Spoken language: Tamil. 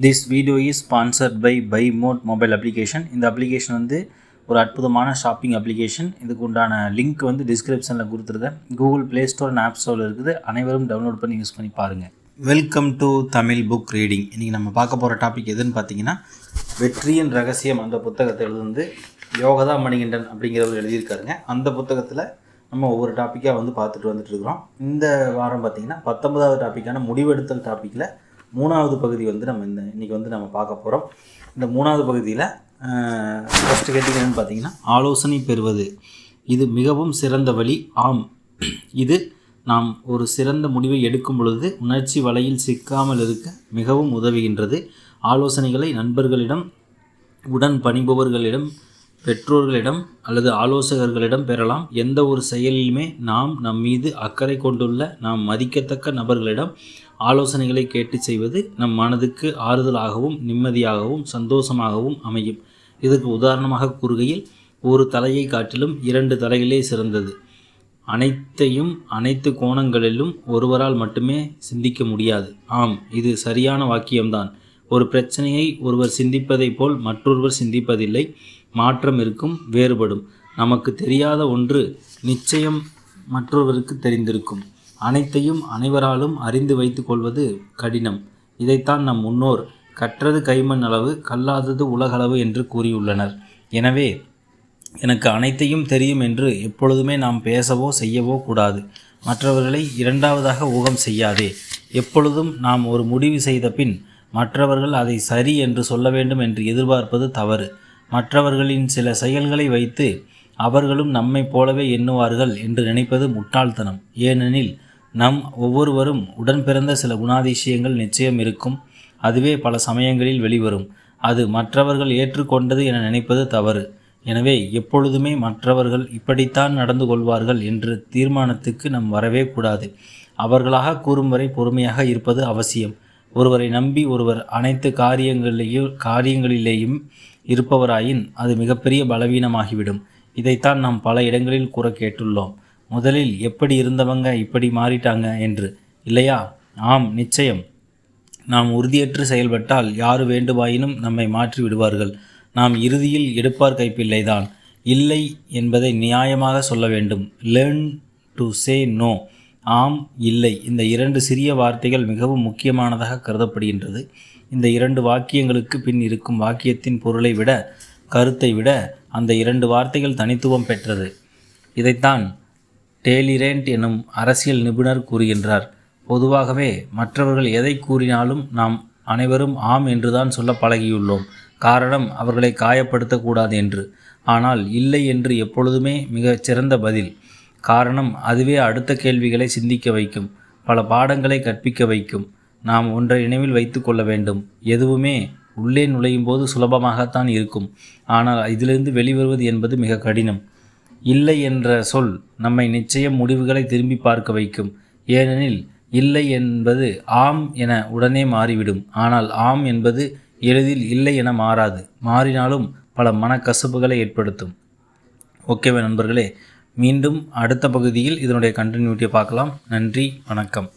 This video is sponsored by by Mod mobile application இந்த அப்ளிகேஷன் வந்து ஒரு அற்புதமான ஷாப்பிங் அப்ளிகேஷன் இதுக்கு உண்டான லிங்க் வந்து டிஸ்கிரிப்ஷனில் கொடுத்துருக்கேன். Google play store and app ஸ்டோரில் இருக்குது. அனைவரும் டவுன்லோட் பண்ணி யூஸ் பண்ணி பாருங்கள் welcome to Tamil book reading இன்றைக்கி நம்ம பார்க்க போகிற டாபிக் எதுன்னு பார்த்தீங்கன்னா வெற்றியின் ரகசியம். அந்த புத்தகத்தை எழுதுந்து யோகதா மணிகண்டன் அப்படிங்கிறவர் எழுதியிருக்காருங்க. அந்த புத்தகத்தில் நம்ம ஒவ்வொரு டாப்பிக்காக வந்து பார்த்துட்டு வந்துட்டு இருக்கிறோம். இந்த வாரம் பார்த்தீங்கன்னா பத்தொன்பதாவது டாப்பிக்கான முடிவெடுத்தல் டாப்பிக்கில் மூணாவது பகுதி வந்து நம்ம இந்த இன்றைக்கி வந்து நம்ம பார்க்க போகிறோம் இந்த மூணாவது பகுதியில் ஃபஸ்ட்டு கேட்டிங்கன்னு பார்த்தீங்கன்னா ஆலோசனை பெறுவது. இது மிகவும் சிறந்த வழி. ஆம். இது நாம் ஒரு சிறந்த முடிவை எடுக்கும் பொழுது உணர்ச்சி வலையில் சிக்காமல் இருக்க மிகவும் உதவுகின்றது. ஆலோசனைகளை நண்பர்களிடம் உடன் பணிபவர்களிடம் பெற்றோர்களிடம் அல்லது ஆலோசகர்களிடம் பெறலாம். எந்த ஒரு செயலிலுமே நாம் நம் மீது அக்கறை கொண்டுள்ள நாம் மதிக்கத்தக்க நபர்களிடம் ஆலோசனைகளை கேட்டு செய்வது நம் மனதுக்கு ஆறுதலாகவும் நிம்மதியாகவும் சந்தோஷமாகவும் அமையும். இதற்கு உதாரணமாக கூறுகையில் ஒரு தலையை காட்டிலும் இரண்டு தலைகளே சிறந்தது. அனைத்தையும் அனைத்து கோணங்களிலும் ஒருவரால் மட்டுமே சிந்திக்க முடியாது. ஆம் இது சரியான வாக்கியம்தான். ஒரு பிரச்சனையை ஒருவர் சிந்திப்பதைப் போல் மற்றொருவர் சிந்திப்பதில்லை. மாற்றம் இருக்கும் வேறுபடும். நமக்கு தெரியாத ஒன்று நிச்சயம் மற்றொருவருக்கு தெரிந்திருக்கும். அனைத்தையும் அனைவராலும் அறிந்து வைத்து கொள்வது கடினம். இதைத்தான் நம் முன்னோர் கற்றது கைமண் அளவு கல்லாதது உலகளவு என்று கூறியுள்ளனர். எனவே எனக்கு அனைத்தையும் தெரியும் என்று எப்பொழுதுமே நாம் பேசவோ செய்யவோ கூடாது. மற்றவர்களை இரண்டாவதாக ஊகம் செய்யாதே. எப்பொழுதும் நாம் ஒரு முடிவு செய்த பின் மற்றவர்கள் அதை சரி என்று சொல்ல வேண்டும் என்று எதிர்பார்ப்பது தவறு. மற்றவர்களின் சில செயல்களை வைத்து அவர்களும் நம்மைப் போலவே எண்ணுவார்கள் என்று நினைப்பது முட்டாள்தனம். ஏனெனில் நம் ஒவ்வொருவரும் உடன் பிறந்த சில குணாதிசயங்கள் நிச்சயம் இருக்கும். அதுவே பல சமயங்களில் வெளிவரும். அது மற்றவர்கள் ஏற்றுக்கொண்டது என நினைப்பது தவறு. எனவே எப்பொழுதுமே மற்றவர்கள் இப்படித்தான் நடந்து கொள்வார்கள் என்ற தீர்மானத்துக்கு நம் வரவே கூடாது. அவர்களாக கூறும் வரை பொறுமையாக இருப்பது அவசியம். ஒருவரை நம்பி ஒருவர் அனைத்து காரியங்களிலேயும் காரியங்களிலேயும் இருப்பவராயின் அது மிகப்பெரிய பலவீனமாகிவிடும். இதைத்தான் நாம் பல இடங்களில் கூற கேட்டுள்ளோம். முதலில் எப்படி இருந்தவங்க இப்படி மாறிட்டாங்க என்று. இல்லையா? ஆம் நிச்சயம். நாம் உறுதியற்று செயல்பட்டால் யாரு வேண்டுமாயினும் நம்மை மாற்றி விடுவார்கள் நாம் இறுதியில் எடுப்பார் கைப்பில்லைதான் இல்லை என்பதை நியாயமாக சொல்ல வேண்டும். லேர்ன் டு சே நோ ஆம் இல்லை. இந்த இரண்டு சிறிய வார்த்தைகள் மிகவும் முக்கியமானதாக கருதப்படுகின்றது. இந்த இரண்டு வாக்கியங்களுக்கு பின் இருக்கும் வாக்கியத்தின் பொருளை விட கருத்தை விட அந்த இரண்டு வார்த்தைகள் தனித்துவம் பெற்றது. இதைத்தான் டேலிரேண்ட் எனும் அரசியல் நிபுணர் கூறுகின்றார். பொதுவாகவே மற்றவர்கள் எதை கூறினாலும் நாம் அனைவரும் ஆம் என்றுதான் சொல்ல பழகியுள்ளோம். காரணம் அவர்களை காயப்படுத்தக்கூடாது என்று. ஆனால் இல்லை என்று எப்பொழுதுமே மிகச் சிறந்த பதில். காரணம் அதுவே அடுத்த கேள்விகளை சிந்திக்க வைக்கும் பல பாடங்களை கற்பிக்க வைக்கும். நாம் ஒன்றை நினைவில் வைத்து கொள்ள வேண்டும். எதுவுமே உள்ளே நுழையும் போது சுலபமாகத்தான் இருக்கும். ஆனால் இதிலிருந்து வெளிவருவது என்பது மிக கடினம். இல்லை என்ற சொல் நம்மை நிச்சயம் முடிவுகளை திரும்பி பார்க்க வைக்கும். ஏனெனில் இல்லை என்பது ஆம் என உடனே மாறிவிடும். ஆனால் ஆம் என்பது எளிதில் இல்லை என மாறாது. மாறினாலும் பல மனக்கசப்புகளை ஏற்படுத்தும். ஓகேவா நண்பர்களே? மீண்டும் அடுத்த பகுதியில் இதனுடைய கண்டினியூட்டியை பார்க்கலாம். நன்றி வணக்கம்.